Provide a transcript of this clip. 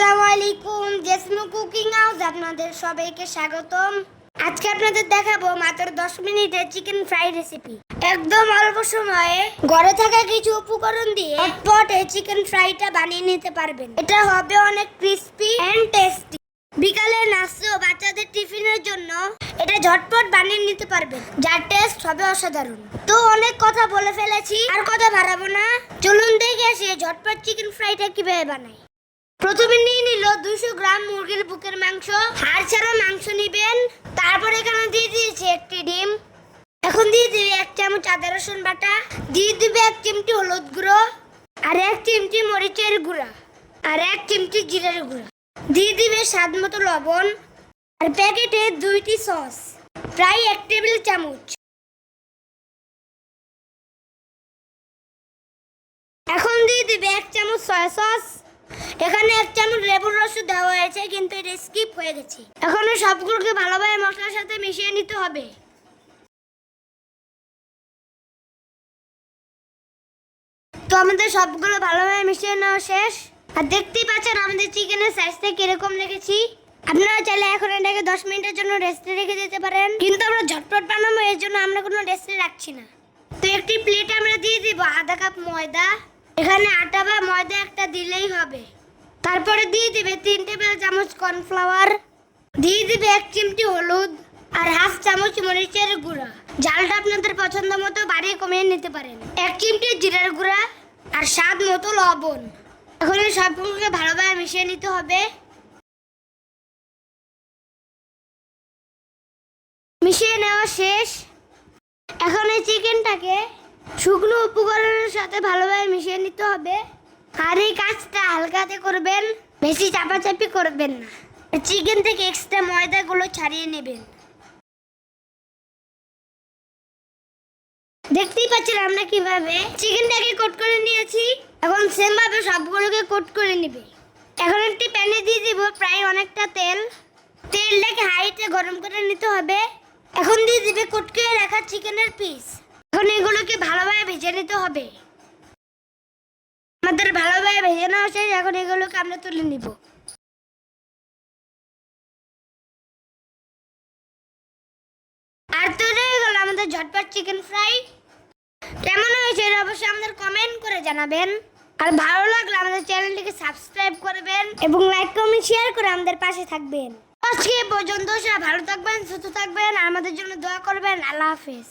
আসসালামু আলাইকুম জেসমু cooking house আপনাদের সবাইকে স্বাগতম। আজকে আপনাদের দেখাবো মাত্র দশ মিনিটের চিকেন ফ্রাই রেসিপি। একদম অল্প সময়ে ঘরে থাকা কিছু উপকরণ দিয়ে ঝটপট এই চিকেন ফ্রাইটা বানিয়ে নিতে পারবেন। এটা হবে অনেক ক্রিস্পি এন্ড টেস্টি বিকালে নাস্তা ও বাচ্চাদের টিফিনের জন্য এটা ঝটপট বানিয়ে নিতে পারবেন। যার টেস্ট হবে অসাধারণ। তো অনেক কথা বলে ফেলেছি, আর কথা বাড়াবো না। চলুন দেখে আসি ঝটপট চিকেন ফ্রাইটা কীভাবে বানাই। প্রথমে নিয়ে নিল দুশো গ্রাম মুরগির বুকের মাংস। হাড় ছাড়া মাংস নিবেন। তারপর এখানে দিয়ে দিয়েছি একটি ডিম। এখন দিয়ে দিবে এক চামচ আদা রসুন বাটা। দিয়ে দিবে এক চিমটি হলুদ গুঁড়ো আর এক চিমটি মরিচের গুঁড়া আর এক চিমটি জিরের গুঁড়া। দিয়ে দিবে স্বাদ মতো লবণ আর প্যাকেটে দুইটি সস, প্রায় এক টেবিল চামচ। এখন দিয়ে দিবে এক চামচ সয়া সস এখানে এক চামচ লেবুর রস দেওয়া হয়েছে, কিন্তু এটা স্কিপ হয়ে গেছে। এখন সবগুলোকে ভালোভাবে মশলার সাথে মিশিয়ে নিতে হবে। তো আমাদের সবগুলো ভালোভাবে মিশিয়ে নেওয়া শেষ। আর দেখতেই পাচ্ছেন আমাদের চিকেনের সাইজটা কীরকম রেখেছি। আপনারা চাইলে এখন এটাকে দশ মিনিটের জন্য রেস্টে রেখে দিতে পারেন। কিন্তু আমরা ঝটপট বানাবো, এর জন্য আমরা কোনো রেস্টে রাখছি না। তো একটি প্লেটে আমরা দিয়ে দিব, আধা কাপ ময়দা। এখানে আটা বা ময়দা একটা দিলেই হবে। তারপরে দিয়ে দিবে তিন টেবিল চামচ কর্নফ্লাওয়ার, দিয়ে দিবে এক চিমটি হলুদ আর হাফ চামচ মরিচের গুঁড়া। জালটা আপনাদের পছন্দ মতো বাড়িয়ে কমিয়ে নিতে পারেন। এক চিমটি জিরার গুঁড়া আর স্বাদ মতো লবণ। এখন এই সবগুলোকে ভালোভাবে মিশিয়ে নিতে হবে। মিশিয়ে নেওয়া শেষ। এখন এই চিকেনটাকে শুকনো উপকরণের সাথে ভালোভাবে মিশিয়ে নিতে হবে। আর এই কাজটা হালকাতে করবেন, বেশি চাপাচাপি করবেন না। চিকেন থেকে এক্সট্রা ময়দাগুলো ছাড়িয়ে নেবেন। দেখতেই পাচ্ছেন আমরা কীভাবে চিকেনটাকে কোট করে নিয়েছি। এখন সেম ভাবে সবগুলোকে কোট করে নিবে। এখন একটি প্যানে দিয়ে দিব প্রায় অনেকটা তেল। তেলটাকে হাইটে গরম করে নিতে হবে। এখন দিয়ে দিবে কোট করে রাখা চিকেনের পিস এখন এগুলোকে ভালোভাবে ভেজে নিতে হবে। আমাদের ভালোভাবে ভেজে নেওয়া শেষ, এখন এগুলোকে আমরা তুলে নিব। আর হয়ে গেল আমাদের ঝটপট চিকেন ফ্রাই কেমন হয়েছে এটা অবশ্যই আমাদের কমেন্ট করে জানাবেন। আর ভালো লাগলে আমাদের চ্যানেলটিকে সাবস্ক্রাইব করবেন এবং লাইক কমেন্ট শেয়ার করে আমাদের পাশে থাকবেন। আজকে পর্যন্ত সব ভালো থাকবেন, সুস্থ থাকবেন আমাদের জন্য দোয়া করবেন। আল্লাহ হাফেজ।